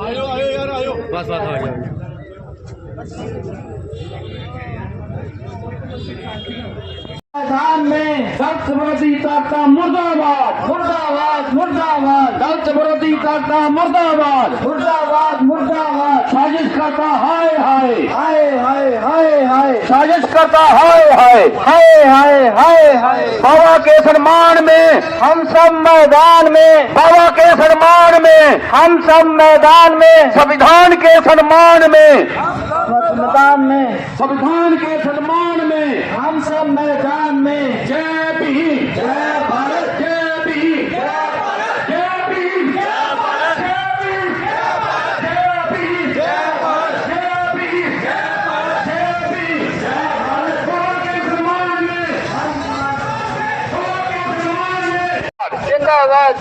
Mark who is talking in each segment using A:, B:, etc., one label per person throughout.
A: ਆਇਓ ਆਇਓ ਯਾਰ ਆਇਓ।
B: ਬਸ ਬਸ ਆ ਗਿਆ
C: मैदान में दलित विरोधी ताकता मुर्दाबाद मुर्दाबाद मुर्दाबाद दलित विरोधी ताकता मुर्दाबाद मुर्दाबाद मुर्दाबाद साजिश करता हाय हाय हाय हाय हाय हाय साजिश करता हाय हाय हाय हाय हाय हाय बाबा के सम्मान में हम सब मैदान में बाबा के सम्मान में हम सब मैदान में संविधान के सम्मान में मैदान में संविधान के सम्मान में हम सब मैदान में जय भीम जय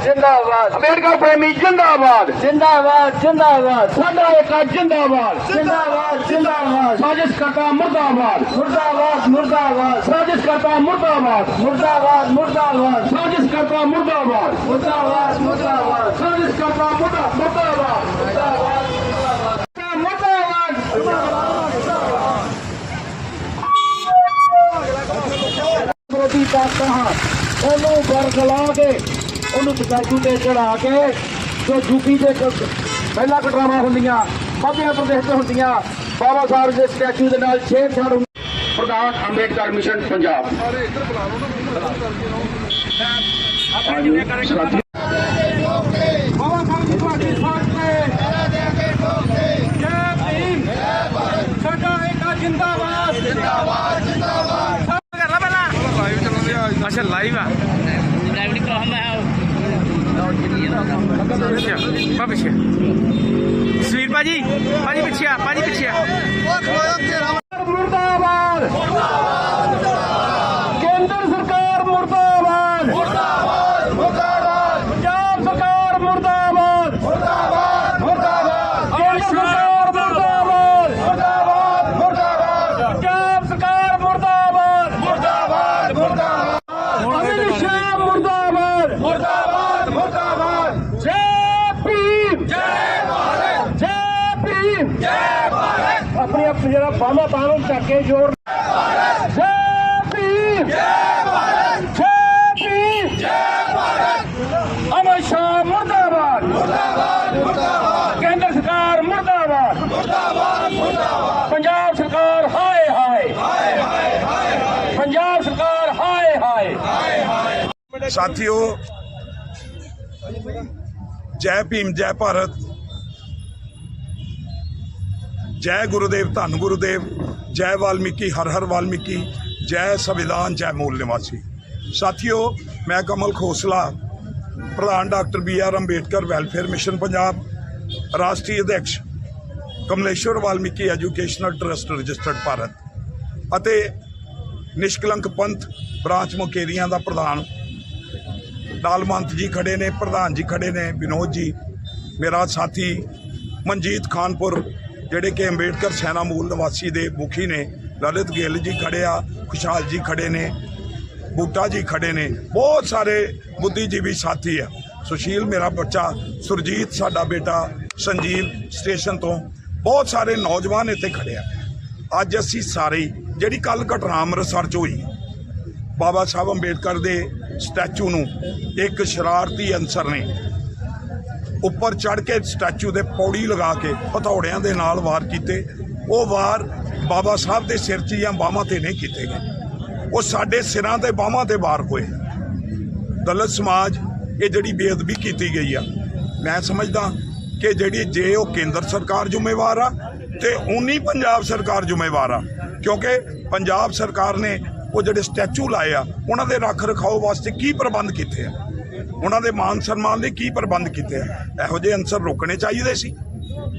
C: जिंदाबाद। अंबेडकर प्रेमी जिंदाबाद। जिंदाबाद जिंदाबाद। सदा एका जिंदाबाद। जिंदाबाद जिंदाबाद। साजिश करता मुर्दाबाद। मुर्दाबाद मुर्दाबाद। साजिश करता मुर्दाबाद। मुर्दाबाद मुर्दाबाद। साजिश करता मुर्दाबाद। मुर्दाबाद मुर्दाबाद। साजिश करता मुर्दाबाद। मुर्दाबाद। कहा? दोनों बरगला के ਉਹਨੂੰ ਸਟੈਚੂ ਤੇ ਚੜਾ ਕੇ ਜੋ ਯੂਪੀ ਦੇ ਕ- ਪਹਿਲਾਂ ਕਟਰਾਵਾਂ ਹੁੰਦੀਆਂ ਮੱਧ ਪ੍ਰਦੇਸ਼ ਤੇ ਹੁੰਦੀਆਂ ਬਾਬਾ ਸਾਹਿਬ ਦੇ ਸਟੈਚੂ ਦੇ ਨਾਲ ਛੇੜਛਾੜ ਹੁੰਦੀ। ਪ੍ਰਧਾਨ ਅੰਬੇਡਕਰ ਮਿਸ਼ਨ ਪੰਜਾਬ। ਹਾਂਜੀ, ਸਾਥੀ- ਬਾਬਾ ਸਾਹਿਬ ਦੀ ਤੁਹਾਡੀ ਸਾਥ ਤੇ ਜੈ ਭੀਮ। ਸਾਡਾ ਏਕਾ ਜਿੰਦਾਬਾਦ।
B: ਅੱਛਾ ਲਾਈਵ ਆ।
D: ਲਾਈਵ ਨਹੀਂ ਕਹਾਂ ਮੈਂ
B: ਅੱਛਾ ਪਾ ਪਿੱਛੇ ਸਵੀਰ ਭਾਜੀ ਭਾਜੀ ਪਿੱਛੇ ਆ ਭਾਜੀ ਪਿੱਛੇ ਆ।
C: ਮੁਰਦਾਬਾਦ। ਕੇਂਦਰ ਸਰਕਾਰ ਮੁਰਦਾਬਾਦ ਮੁਰਦਾਬਾਦ ਮੁਰਦਾਬਾਦ ਪੰਜਾਬ ਸਰਕਾਰ ਮੁਰਦਾਬਾਦ ਮੁਰਦਾਬਾਦ ਮੁਰਦਾਬਾਦ ਕੇਂਦਰ ਸਰਕਾਰ ਮੁਰਦਾਬਾਦ ਮੁਰਦਾਬਾਦ ਮੁਰਦਾਬਾਦ ਪੰਜਾਬ ਸਰਕਾਰ ਮੁਰਦਾਬਾਦ ਮੁਰਦਾਬਾਦ ਮੁਰਦਾਬਾਦ ਅਮਿਤ ਸ਼ਾਹ ਮੁਰਦਾਬਾਦ ਮੁਰਦਾਬਾਦ ਮੁਰਦਾਬਾਦ ਜੈ ਭੀਮ ਜੈ ਭਾਰਤ ਜੈ ਭੀਮ ਜੈ ਭਾਰਤ ਆਪਣੀ ਆਪਣੀ ਜਿਹੜਾ ਬਾਹਾਂ ਬਾਹਾਂ ਨੂੰ ਚੱਕ ਕੇ ਜੋਰ ਜੈ ਭੀਮ ਜੈ ਭਾਰਤ! ਜੈ ਭੀਮ ਜੈ ਭਾਰਤ! ਅਮਰ ਸ਼ਾਹ ਮੁਰਦਾਬਾਦ! ਮੁਰਦਾਬਾਦ! ਮੁਰਦਾਬਾਦ! ਕੇਂਦਰ ਸਰਕਾਰ ਮੁਰਦਾਬਾਦ! ਮੁਰਦਾਬਾਦ! ਮੁਰਦਾਬਾਦ! ਪੰਜਾਬ ਸਰਕਾਰ ਹਾਏ ਹਾਏ! ਹਾਏ ਹਾਏ! ਪੰਜਾਬ ਸਰਕਾਰ ਹਾਏ ਹਾਏ!
E: ਸਾਥੀਓ, ਜੈ ਭੀਮ, ਜੈ ਭਾਰਤ। ਜੈ ਗੁਰੂਦੇਵ, ਧੰਨ ਗੁਰੂਦੇਵ, ਜੈ ਵਾਲਮੀਕੀ, ਹਰ ਹਰ ਵਾਲਮੀਕੀ, ਜੈ ਸੰਵਿਧਾਨ, ਜੈ ਮੂਲ ਨਿਵਾਸੀ। ਸਾਥੀਓ, ਮੈਂ ਕਮਲ ਖੋਸਲਾ, ਪ੍ਰਧਾਨ doctor B R Ambedkar, welfare mission Punjab, ਰਾਸ਼ਟਰੀ ਅਧਿਕਸ਼ Kamleshwar Valmiki educational trust, registered Bharat ਅਤੇ ਨਿਸ਼ਕਲੰਕ ਪੰਥ ਬ੍ਰਾਂਚ ਮੁਕੇਰੀਆਂ ਦਾ ਪ੍ਰਧਾਨ ਨਾਲ ਮੰਤ ਜੀ ਖੜੇ ਨੇ, ਪ੍ਰਧਾਨ ਜੀ ਖੜੇ ਨੇ, ਵਿਨੋਦ ਜੀ, ਮੇਰਾ ਸਾਥੀ ਮਨਜੀਤ ਖਾਨਪੁਰ ਜਿਹੜੇ ਕਿ ਅੰਬੇਡਕਰ ਸੈਨਾ ਮੂਲ ਨਿਵਾਸੀ ਦੇ ਮੁਖੀ ਨੇ, ਲਲਿਤ ਗਿੱਲ ਜੀ ਖੜੇ ਆ, ਖੁਸ਼ਹਾਲ ਜੀ ਖੜੇ ਨੇ, ਬੂਟਾ ਜੀ ਖੜੇ ਨੇ, ਬਹੁਤ ਸਾਰੇ ਬੁੱਧੀਜੀਵੀ ਸਾਥੀ ਆ। ਸੁਸ਼ੀਲ ਮੇਰਾ ਬੱਚਾ, ਸੁਰਜੀਤ ਸਾਡਾ ਬੇਟਾ, ਸੰਜੀਵ ਸਟੇਸ਼ਨ ਤੋਂ, ਬਹੁਤ ਸਾਰੇ ਨੌਜਵਾਨ ਇੱਥੇ ਖੜੇ ਆ। ਅੱਜ ਅਸੀਂ ਸਾਰੇ, ਜਿਹੜੀ ਕੱਲ ਘਟਨਾ ਅੰਮ੍ਰਿਤਸਰ ਚ ਹੋਈ, ਬਾਬਾ ਸਾਹਿਬ ਅੰਬੇਡਕਰ ਦੇ ਸਟੈਚੂ ਨੂੰ, ਇੱਕ ਸ਼ਰਾਰਤੀ ਅਨਸਰ ਨੇ ਉੱਪਰ ਚੜ ਕੇ ਸਟੈਚੂ ਦੇ ਪੌੜੀ ਲਗਾ ਕੇ ਹਥੌੜਿਆਂ ਦੇ ਨਾਲ ਵਾਰ ਕੀਤੇ। ਉਹ ਵਾਰ ਬਾਬਾ ਸਾਹਿਬ ਦੇ ਸਿਰ 'ਚ ਜਾਂ ਬਾਹਾਂ ਤੇ ਨਹੀਂ ਕੀਤੇ ਗਏ। ਉਹ ਸਾਡੇ ਸਿਰਾਂ ਤੇ ਬਾਹਾਂ ਤੇ ਵਾਰ ਹੋਏ। ਦਲਿਤ ਸਮਾਜ ਇਹ ਜਿਹੜੀ ਬੇਅਦਬੀ ਕੀਤੀ ਗਈ ਆ, ਮੈਂ ਸਮਝਦਾ ਕਿ ਜਿਹੜੀ ਜੇ ਉਹ ਕੇਂਦਰ ਸਰਕਾਰ ਜ਼ਿੰਮੇਵਾਰ ਆ ਤੇ ਉਨੀ ਪੰਜਾਬ ਸਰਕਾਰ ਜ਼ਿੰਮੇਵਾਰ ਆ, ਕਿਉਂਕਿ ਪੰਜਾਬ ਸਰਕਾਰ ਨੇ ਉਹ ਜਿਹੜੇ ਸਟੈਚੂ ਲਾਏ ਆ, ਉਹਨਾਂ ਦੇ ਰੱਖ ਰਖਾਓ ਵਾਸਤੇ ਕੀ ਪ੍ਰਬੰਧ ਕੀਤੇ ਆ? ਉਹਨਾਂ ਦੇ ਮਾਨ ਸਨਮਾਨ ਲਈ ਕੀ ਪ੍ਰਬੰਧ ਕੀਤੇ ਆ? ਇਹੋ ਜਿਹੇ ਅਨਸਰ ਰੋਕਣੇ ਚਾਹੀਦੇ ਸੀ।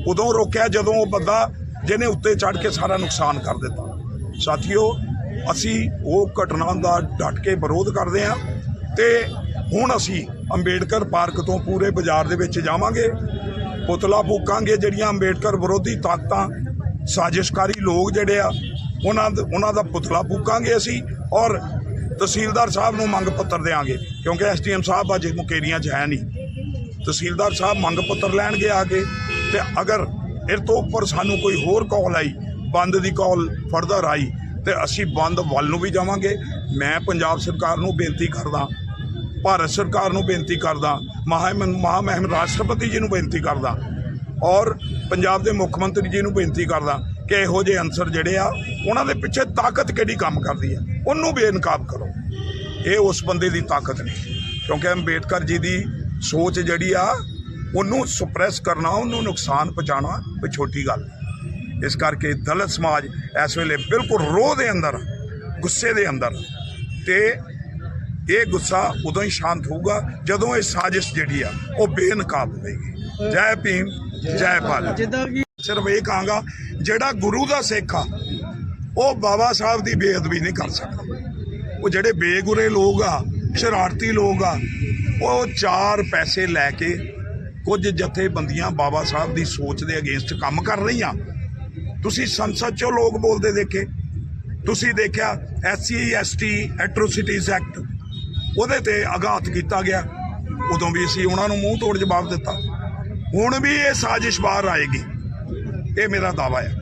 E: ਉਦੋਂ ਰੋਕਿਆ ਜਦੋਂ ਉਹ ਬੰਦਾ ਜਿਹਨੇ ਉੱਤੇ ਚੜ ਕੇ ਸਾਰਾ ਨੁਕਸਾਨ ਕਰ ਦਿੱਤਾ। ਸਾਥੀਓ, ਅਸੀਂ ਉਹ ਘਟਨਾ ਦਾ ਡਟ ਕੇ ਵਿਰੋਧ ਕਰਦੇ ਹਾਂ ਤੇ ਹੁਣ ਅਸੀਂ ਅੰਬੇਡਕਰ ਪਾਰਕ ਤੋਂ ਪੂਰੇ ਬਾਜ਼ਾਰ ਦੇ ਵਿੱਚ ਜਾਵਾਂਗੇ। ਪੁਤਲਾ ਫੂਕਾਂਗੇ ਜਿਹੜੀਆਂ ਅੰਬੇਡਕਰ ਵਿਰੋਧੀ ਤਾਕਤਾਂ, ਸਾਜ਼ਿਸ਼ਕਾਰੀ ਲੋਕ ਜਿਹੜੇ ਆ, ਉਹਨਾਂ ਉਹਨਾਂ ਦਾ ਪੁਤਲਾ ਫੂਕਾਂਗੇ ਅਸੀਂ ਔਰ ਤਹਿਸੀਲਦਾਰ ਸਾਹਿਬ ਨੂੰ ਮੰਗ ਪੱਤਰ ਦੇਾਂਗੇ ਕਿਉਂਕਿ ਐਸਡੀਐਮ ਸਾਹਿਬ ਅੱਜ ਮੁਕੇਰੀਆਂ 'ਚ ਹੈ ਨਹੀਂ। ਤਹਿਸੀਲਦਾਰ ਸਾਹਿਬ ਮੰਗ ਪੱਤਰ ਲੈਣਗੇ ਆ ਕੇ, ਤੇ ਅਗਰ ਇਹ ਤੋਂ ਉੱਪਰ ਸਾਨੂੰ ਕੋਈ ਹੋਰ ਕਾਲ ਆਈ, ਬੰਦ ਦੀ ਕਾਲ ਫਰਦਰ ਆਈ, ਤੇ ਅਸੀਂ ਬੰਦ ਵੱਲ ਨੂੰ ਵੀ ਜਾਵਾਂਗੇ। ਮੈਂ ਪੰਜਾਬ ਸਰਕਾਰ ਨੂੰ ਬੇਨਤੀ ਕਰਦਾ, ਭਾਰਤ ਸਰਕਾਰ ਨੂੰ ਬੇਨਤੀ ਕਰਦਾ ਮਹਾ ਮਹਾਮਹਿਮ ਰਾਸ਼ਟਰਪਤੀ ਜੀ ਨੂੰ ਬੇਨਤੀ ਕਰਦਾ, ਔਰ ਪੰਜਾਬ ਦੇ ਮੁੱਖ ਮੰਤਰੀ ਜੀ ਨੂੰ ਬੇਨਤੀ ਕਰਦਾ ਕਿ ਇਹੋ ਜਿਹੇ ਅਨਸਰ ਜਿਹੜੇ ਆ, ਉਹਨਾਂ ਦੇ ਪਿੱਛੇ ਤਾਕਤ ਕਿਹੜੀ ਕੰਮ ਕਰਦੀ ਆ? ਉਹਨੂੰ ਬੇਨਕਾਬ ਕਰੋ। ਇਹ ਉਸ ਬੰਦੇ ਦੀ ਤਾਕਤ ਨਹੀਂ। ਕਿਉਂਕਿ ਅੰਬੇਡਕਰ ਜੀ ਦੀ ਸੋਚ ਜਿਹੜੀ ਆ, ਉਹਨੂੰ ਸੁਪਰੈਸ ਕਰਨਾ, ਉਹਨੂੰ ਨੁਕਸਾਨ ਪਹੁੰਚਾਉਣਾ ਕੋਈ ਛੋਟੀ ਗੱਲ ਇਸ ਕਰਕੇ ਦਲਿਤ ਸਮਾਜ ਇਸ ਵੇਲੇ ਬਿਲਕੁਲ ਰੋਹ ਦੇ ਅੰਦਰ, ਗੁੱਸੇ ਦੇ ਅੰਦਰ। ਤੇ ਇਹ ਗੁੱਸਾ ਉਦੋਂ ਹੀ ਸ਼ਾਂਤ ਹੋਊਗਾ ਜਦੋਂ ਇਹ ਸਾਜ਼ਿਸ਼ ਜਿਹੜੀ ਆ, ਉਹ ਬੇਨਕਾਬ ਹੋਵੇਗੀ। ਜੈ ਭੀਮ, ਜੈ ਭਾਰਤ।
A: ਜਿੱਦਾਂ
E: ਸਿਰਫ ਇਹ ਕਹਾਂਗਾ, ਜਿਹੜਾ ਗੁਰੂ ਦਾ ਸਿੱਖ ਆ, ਉਹ ਬਾਬਾ ਸਾਹਿਬ ਦੀ ਬੇਅਦਬੀ ਨਹੀਂ ਕਰ ਸਕਦਾ। ਉਹ ਜਿਹੜੇ ਬੇਗੁਰੇ ਲੋਕ ਆ, ਸ਼ਰਾਰਤੀ ਲੋਕ ਆ, ਉਹ ਚਾਰ ਪੈਸੇ ਲੈ ਕੇ ਕੁਝ ਜਥੇਬੰਦੀਆਂ ਬਾਬਾ ਸਾਹਿਬ ਦੀ ਸੋਚ ਦੇ ਅਗੇਂਸਟ ਕੰਮ ਕਰ ਰਹੀਆਂ। ਤੁਸੀਂ ਸੰਸਦ 'ਚੋਂ ਲੋਕ ਬੋਲਦੇ ਦੇਖੇ। ਤੁਸੀਂ ਦੇਖਿਆ ਐਸਸੀ, ਐਸਟੀ ਐਟਰੋਸਿਟੀਜ਼ ਐਕਟ ਉਹਦੇ ਤੇ ਆਘਾਤ ਕੀਤਾ ਗਿਆ। ਉਦੋਂ ਵੀ ਅਸੀਂ ਉਹਨਾਂ ਨੂੰ ਮੂੰਹ ਤੋੜ ਜਵਾਬ ਦਿੱਤਾ। ਹੁਣ ਵੀ ਇਹ ਸਾਜ਼ਿਸ਼ ਬਾਹਰ ਆਏਗੀ। ਇਹ ਮੇਰਾ ਦਾਵਾ ਹੈ।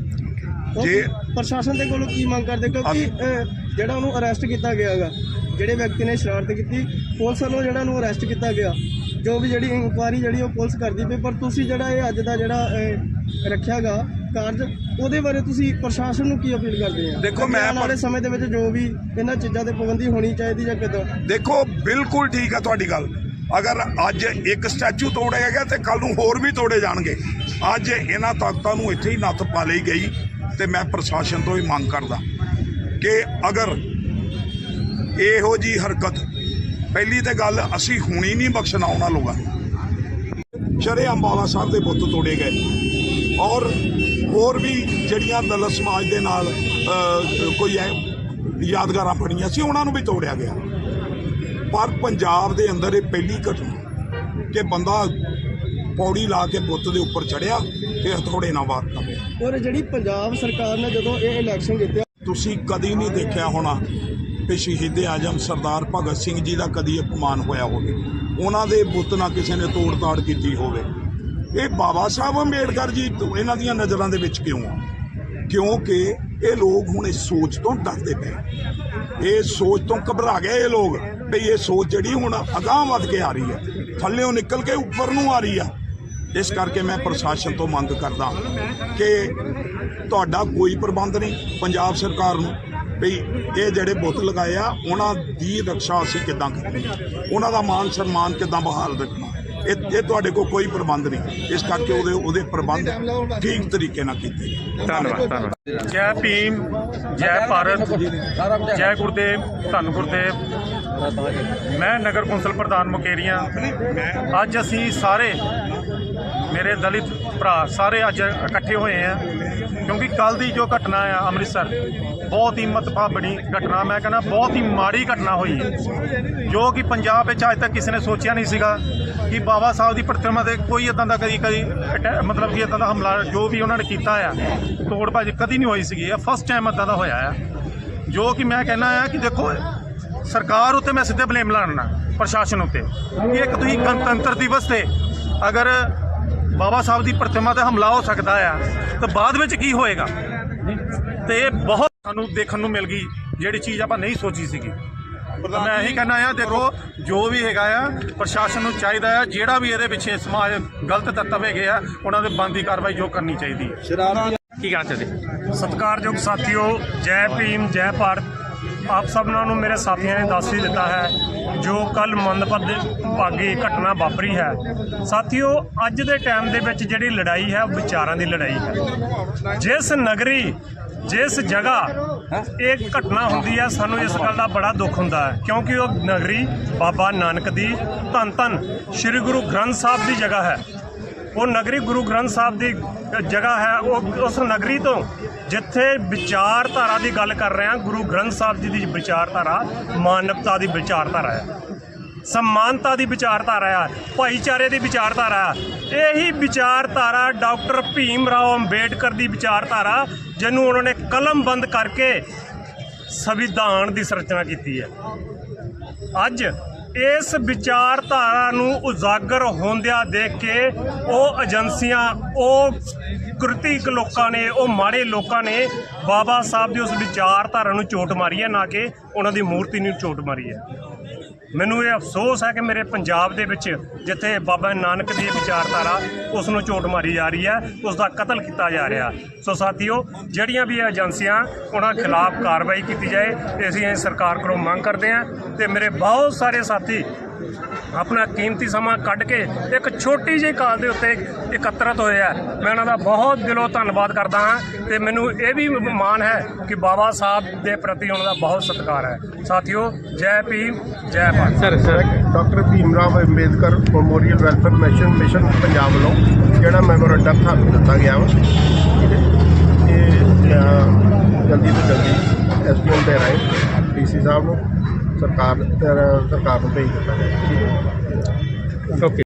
E: ਜੇ
A: ਪ੍ਰਸ਼ਾਸਨ ਦੇ ਕੋਲੋਂ ਕੀ ਮੰਗ ਕਰਦੇ? ਕਿਉਂਕਿ ਜਿਹੜਾ ਉਹਨੂੰ ਅਰੈਸਟ ਕੀਤਾ ਗਿਆ ਹੈਗਾ ਜਿਹੜੇ ਵਿਅਕਤੀ ਨੇ ਸ਼ਰਾਰਤ ਕੀਤੀ ਪੁਲਿਸ ਵੱਲੋਂ ਜਿਹੜਾ ਨੂੰ ਅਰੈਸਟ ਕੀਤਾ ਗਿਆ ਜੋ ਵੀ ਜਿਹੜੀ ਇਨਕੁਆਇਰੀ ਜਿਹੜੀ ਉਹ ਪੁਲਿਸ ਕਰਦੀ ਪਈ ਪਰ ਤੁਸੀਂ ਜਿਹੜਾ ਇਹ ਅੱਜ ਦਾ ਜਿਹੜਾ ਰੱਖਿਆਗਾ ਕਾਰਜ ਉਹਦੇ ਬਾਰੇ ਤੁਸੀਂ ਪ੍ਰਸ਼ਾਸਨ ਨੂੰ ਕੀ ਅਪੀਲ ਕਰਦੇ ਆ?
E: ਦੇਖੋ, ਮੈਂ
A: ਵਾਲੇ ਸਮੇਂ ਦੇ ਵਿੱਚ ਜੋ ਵੀ ਇਹਨਾਂ ਚੀਜ਼ਾਂ ਤੇ ਪਾਬੰਦੀ ਹੋਣੀ ਚਾਹੀਦੀ ਜਾਂ ਕਿੱਦਾਂ?
E: ਦੇਖੋ ਬਿਲਕੁਲ ਠੀਕ ਹੈ ਤੁਹਾਡੀ ਗੱਲ। ਅਗਰ ਅੱਜ ਇੱਕ ਸਟੈਚੂ ਤੋੜਿਆ ਗਿਆ ਤੇ ਕੱਲ ਨੂੰ ਹੋਰ ਵੀ ਤੋੜੇ ਜਾਣਗੇ। ਅੱਜ ਇਹਨਾਂ ਤਾਕਤਾਂ ਨੂੰ ਇੱਥੇ ਹੀ ਨੱਥ ਪਾ ਲਈ ਗਈ ਤੇ ਮੈਂ ਪ੍ਰਸ਼ਾਸਨ ਤੋਂ ਹੀ ਮੰਗ ਕਰਦਾ ਕਿ ਅਗਰ ਇਹੋ ਜੀ ਹਰਕਤ ਪਹਿਲੀ ਤੇ ਗੱਲ ਅਸੀਂ ਹੁਣੀ ਨਹੀਂ ਬਖਸ਼ਣਾ ਉਹਨਾਂ ਲੋਕਾਂ ਨੂੰ। ਸ਼ਰੇਆਮ ਬਾਬਾ ਸਾਹਿਬ ਦੇ ਬੁੱਤ ਤੋੜੇ ਗਏ। ਔਰ ਹੋਰ ਵੀ ਜਿਹੜੀਆਂ ਦਲਤ ਸਮਾਜ ਦੇ ਨਾਲ ਕੋਈ ਐ ਯਾਦਗਾਰਾਂ ਬਣੀਆਂ ਸੀ, ਉਹਨਾਂ ਨੂੰ ਵੀ ਤੋੜਿਆ ਗਿਆ। ਪਰ ਪੰਜਾਬ ਦੇ ਅੰਦਰ ਇਹ ਪਹਿਲੀ ਘਟਨਾ ਕਿ ਬੰਦਾ ਪੌੜੀ ਲਾ ਕੇ ਬੁੱਤ ਦੇ ਉੱਪਰ ਚੜਿਆ ਤੇ ਹਥੌੜੇ ਨਾਲ ਵਾਰ ਕਰ ਰਿਹਾ।
A: ਔਰ ਜਿਹੜੀ ਪੰਜਾਬ ਸਰਕਾਰ ਨੇ ਜਦੋਂ ਇਹ ਇਲੈਕਸ਼ਨ ਜਿੱਤਿਆ
E: ਤੁਸੀਂ ਕਦੀ ਨਹੀਂ ਦੇਖਿਆ ਹੋਣਾ ਕਿ ਸ਼ਹੀਦ ਆਜਮ ਸਰਦਾਰ ਭਗਤ ਸਿੰਘ ਜੀ ਦਾ ਕਦੀ ਅਪਮਾਨ ਹੋਇਆ ਹੋਵੇ। ਉਹਨਾਂ ਦੇ ਬੁੱਤ ਨਾਲ ਕਿਸੇ ਨੇ ਤੋੜ ਤਾੜ ਕੀਤੀ ਹੋਵੇ। ਇਹ ਬਾਬਾ ਸਾਹਿਬ ਅੰਬੇਡਕਰ ਜੀ ਇਹਨਾਂ ਦੀਆਂ ਨਜ਼ਰਾਂ ਦੇ ਵਿੱਚ ਕਿਉਂ ਆ? ਕਿਉਂਕਿ ਇਹ ਲੋਕ ਹੁਣ ਇਸ ਸੋਚ ਤੋਂ ਡਰਦੇ ਪਏ ਇਹ ਸੋਚ ਤੋਂ ਘਬਰਾ ਗਏ ਇਹ ਲੋਕ। ਵੀ ਇਹ ਸੋਚ ਜਿਹੜੀ ਹੁਣ ਅਗਾਂਹ ਵੱਧ ਕੇ ਆ ਰਹੀ ਹੈ ਥੱਲੇੋਂ ਨਿਕਲ ਕੇ ਉੱਪਰ ਨੂੰ ਆ ਰਹੀ ਆ ਇਸ ਕਰਕੇ ਮੈਂ ਪ੍ਰਸ਼ਾਸਨ ਤੋਂ ਮੰਗ ਕਰਦਾ ਕਿ ਤੁਹਾਡਾ ਕੋਈ ਪ੍ਰਬੰਧ ਨਹੀਂ ਪੰਜਾਬ ਸਰਕਾਰ ਨੂੰ ਵੀ ਇਹ ਜਿਹੜੇ ਬੁੱਤ ਲਗਾਏ ਆ ਉਹਨਾਂ ਦੀ ਰੱਖਿਆ ਅਸੀਂ ਕਿੱਦਾਂ ਕਰਨੀ ਉਹਨਾਂ ਦਾ ਮਾਨ ਸਨਮਾਨ ਕਿੱਦਾਂ ਬਹਾਲ ਰੱਖਣਾ? ਇਹ ਇਹ ਤੁਹਾਡੇ ਕੋਲ ਕੋਈ ਪ੍ਰਬੰਧ ਨਹੀਂ। ਇਸ ਕਰਕੇ ਉਹਦੇ ਉਹਦੇ ਪ੍ਰਬੰਧ ਠੀਕ ਤਰੀਕੇ ਨਾਲ ਕੀਤੇ।
B: ਧੰਨਵਾਦ ਧੰਨਵਾਦ।
F: ਜੈ ਭੀਮ ਜੈ ਭਾਰਤ ਜੈ ਗੁਰਦੇਵ ਧੰਨ ਗੁਰਦੇਵ। ਮੈਂ ਨਗਰ ਕੌਂਸਲ ਪ੍ਰਧਾਨ ਮੁਕੇਰੀਆਂ। ਅੱਜ ਅਸੀਂ ਸਾਰੇ ਮੇਰੇ ਦਲਿਤ ਭਰਾ ਸਾਰੇ ਅੱਜ ਇਕੱਠੇ ਹੋਏ ਆ, ਕਿਉਂਕਿ ਕੱਲ ਦੀ ਜੋ ਘਟਨਾ ਆ ਅੰਮ੍ਰਿਤਸਰ, ਬਹੁਤ ਹੀ ਮਤਭਾਵਣੀ ਘਟਨਾ, ਮੈਂ ਕਹਿੰਦਾ ਬਹੁਤ ਹੀ ਮਾੜੀ ਘਟਨਾ ਹੋਈ ਹੈ, ਜੋ ਕਿ ਪੰਜਾਬ ਵਿੱਚ ਅੱਜ ਤੱਕ ਕਿਸੇ ਨੇ ਸੋਚਿਆ ਨਹੀਂ ਸੀਗਾ ਕਿ ਬਾਬਾ ਸਾਹਿਬ ਦੀ ਪ੍ਰਤਿਮਾ ਤੇ ਕੋਈ ਇਦਾਂ ਦਾ ਕਦੀ ਕਦੀ ਅਟੈ- ਮਤਲਬ ਕਿ ਇਦਾਂ ਦਾ ਹਮਲਾ ਜੋ ਵੀ ਉਹਨਾਂ ਨੇ ਕੀਤਾ ਆ ਤੋੜ ਭੱਜ ਕਦੀ ਨਹੀਂ ਹੋਈ ਸੀਗੀ, ਇਹ ਫਸਟ ਟਾਈਮ ਇਦਾਂ ਦਾ ਹੋਇਆ ਆ। ਜੋ ਕਿ ਮੈਂ ਕਹਿੰਦਾ ਆ ਕਿ ਦੇਖੋ ਸਰਕਾਰ ਉੱਤੇ ਮੈਂ ਸਿੱਧੇ ਬਲੇਮ ਲਾਣਾ ਪ੍ਰਸ਼ਾਸਨ ਉੱਤੇ। ਕਿ ਇੱਕ ਤੁਸੀਂ ਗਣਤੰਤਰ ਦਿਵਸ ਤੇ ਅਗਰ ਬਾਬਾ ਸਾਹਿਬ ਦੀ ਪ੍ਰਤਿਮਾ ਤੇ ਹਮਲਾ ਹੋ ਸਕਦਾ ਆ ਤਾਂ ਬਾਅਦ ਵਿੱਚ ਕੀ ਹੋਏਗਾ? ਤੇ ਇਹ ਬਹੁਤ ਸਾਨੂੰ ਦੇਖਣ ਨੂੰ ਮਿਲ ਗਈ ਜਿਹੜੀ ਚੀਜ਼ ਆਪਾਂ ਨਹੀਂ ਸੋਚੀ ਸੀਗੀ। ਮੈਂ ਇਹੀ ਕਹਿਣਾ ਆ ਦੇਖੋ ਜੋ ਵੀ ਹੈਗਾ ਆ ਪ੍ਰਸ਼ਾਸਨ ਨੂੰ ਚਾਹੀਦਾ ਆ ਜਿਹੜਾ ਵੀ ਇਹਦੇ ਪਿੱਛੇ ਸਮਾਜ ਗਲਤ ਤੱਤਵ ਹੈਗੇ ਆ ਉਹਨਾਂ ਦੇ ਬੰਦੀ ਕਾਰਵਾਈ ਜੋ ਕਰਨੀ ਚਾਹੀਦੀ ਹੈ।
B: ਕੀ ਕਹਿਣਾ ਚਾਹਦੇ
F: ਸਤਿਕਾਰਯੋਗ ਸਾਥੀਓ ਜੈ ਭੀਮ ਜੈ ਭਾਰਤ। ਆਪ ਸਭਨਾਂ ਨੂੰ ਮੇਰੇ ਸਾਥੀਆਂ ਨੇ ਦੱਸ ਹੀ ਦਿੱਤਾ ਹੈ ਜੋ ਕੱਲ ਮੰਦਭਾਗੀ ਘਟਨਾ ਵਾਪਰੀ ਹੈ। ਸਾਥੀਓ ਅੱਜ ਦੇ ਟਾਈਮ ਦੇ ਵਿੱਚ ਜਿਹੜੀ ਲੜਾਈ ਹੈ ਉਹ ਵਿਚਾਰਾਂ ਦੀ ਲੜਾਈ ਹੈ। ਜਿਸ ਨਗਰੀ ਜਿਸ ਜਗ੍ਹਾ ਇਹ ਘਟਨਾ ਹੁੰਦੀ ਹੈ ਸਾਨੂੰ ਇਸ ਗੱਲ ਦਾ ਬੜਾ ਦੁੱਖ ਹੁੰਦਾ ਹੈ। ਕਿਉਂਕਿ ਉਹ ਨਗਰੀ ਬਾਬਾ ਨਾਨਕ ਦੀ ਧੰਨ ਧੰਨ ਸ੍ਰੀ ਗੁਰੂ ਗ੍ਰੰਥ ਸਾਹਿਬ ਦੀ ਜਗ੍ਹਾ ਹੈ। ਉਹ ਨਗਰੀ ਗੁਰੂ ਗ੍ਰੰਥ ਸਾਹਿਬ ਦੀ ਜਗ੍ਹਾ ਹੈ। ਉਹ ਉਸ ਨਗਰੀ ਤੋਂ ਜਿੱਥੇ ਵਿਚਾਰਧਾਰਾ ਦੀ ਗੱਲ ਕਰ ਰਹੇ ਹਾਂ, ਗੁਰੂ ਗ੍ਰੰਥ ਸਾਹਿਬ ਜੀ ਦੀ ਵਿਚਾਰਧਾਰਾ, ਮਾਨਵਤਾ ਦੀ ਵਿਚਾਰਧਾਰਾ ਹੈ। ਸਮਾਨਤਾ ਦੀ ਵਿਚਾਰਧਾਰਾ ਆ, ਭਾਈਚਾਰੇ ਦੀ ਵਿਚਾਰਧਾਰਾ ਹੈ ਇਹੀ ਵਿਚਾਰਧਾਰਾ ਡਾਕਟਰ ਭੀਮ ਰਾਓ ਅੰਬੇਡਕਰ ਦੀ ਵਿਚਾਰਧਾਰਾ, ਜਿਹਨੂੰ ਉਹਨਾਂ ਨੇ ਕਲਮਬੰਦ ਕਰਕੇ ਸੰਵਿਧਾਨ ਦੀ ਸੰਰਚਨਾ ਕੀਤੀ ਹੈ। ਅੱਜ ਇਸ ਵਿਚਾਰਧਾਰਾ ਨੂੰ ਉਜਾਗਰ ਹੁੰਦਿਆਂ ਦੇਖ ਕੇ ਉਹ ਏਜੰਸੀਆਂ, ਉਹ ਕ੍ਰਿਤਿਕ ਲੋਕਾਂ ਨੇ, ਉਹ ਮਾੜੇ ਲੋਕਾਂ ਨੇ ਬਾਬਾ ਸਾਹਿਬ ਦੀ ਉਸ ਵਿਚਾਰਧਾਰਾ ਨੂੰ ਚੋਟ ਮਾਰੀ ਹੈ, ਨਾ ਕਿ ਉਹਨਾਂ ਦੀ ਮੂਰਤੀ ਨੂੰ ਚੋਟ ਮਾਰੀ ਹੈ। ਮੈਨੂੰ ਇਹ ਅਫਸੋਸ ਹੈ ਕਿ ਮੇਰੇ ਪੰਜਾਬ ਦੇ ਵਿੱਚ ਜਿੱਥੇ ਬਾਬਾ ਨਾਨਕ ਦੀ ਵਿਚਾਰਧਾਰਾ ਉਸ ਨੂੰ ਚੋਟ ਮਾਰੀ ਜਾ ਰਹੀ ਹੈ, ਉਸ ਦਾ ਕਤਲ ਕੀਤਾ ਜਾ ਰਿਹਾ। ਸੋ ਸਾਥੀਓ, ਜਿਹੜੀਆਂ ਵੀ ਏਜੰਸੀਆਂ ਉਹਨਾਂ ਖਿਲਾਫ ਕਾਰਵਾਈ ਕੀਤੀ ਜਾਏ ਤੇ ਅਸੀਂ ਸਰਕਾਰ ਕੋਲੋਂ ਮੰਗ ਕਰਦੇ ਹਾਂ ਤੇ ਮੇਰੇ ਬਹੁਤ ਸਾਰੇ ਸਾਥੀ ਆਪਣਾ ਕੀਮਤੀ ਸਮਾਂ ਕੱਢ ਕੇ ਇੱਕ ਛੋਟੀ ਜਿਹੀ ਕਾਲ ਦੇ ਉੱਤੇ ਇਕੱਤਰਤ ਹੋਏ ਆ। ਮੈਂ ਉਹਨਾਂ ਦਾ ਬਹੁਤ ਦਿਲੋਂ ਧੰਨਵਾਦ ਕਰਦਾ ਹਾਂ ਤੇ ਮੈਨੂੰ ਇਹ ਵੀ ਮਾਣ ਹੈ ਕਿ ਬਾਬਾ ਸਾਹਿਬ ਦੇ ਪ੍ਰਤੀ ਉਹਨਾਂ ਦਾ ਬਹੁਤ ਸਤਿਕਾਰ ਹੈ। ਸਾਥੀਓ, ਜੈ ਭੀਮ, ਜੈ Bharat.
B: Sir sir,
G: doctor Bhim Rao Ambedkar memorial welfare mission mission Punjab ਵੱਲੋਂ ਜਿਹੜਾ ਮੈਮੋਰੰਡਮ ਤੁਹਾਨੂੰ ਦਿੱਤਾ ਗਿਆ ਵਾ। ਠੀਕ ਹੈ ਇਹ ਜਲਦੀ ਤੋਂ ਜਲਦੀ ਐਸਡੀਐਮ ਦੇ ਰਾਹੀਂ ਡੀਸੀ ਸਾਹਿਬ ਨੂੰ। ਸਰਕਾਰ ਸਰਕਾਰ ਨੂੰ ਭੇਜ ਦਿੱਤਾ ਜਾਏ
B: ਓਕੇ।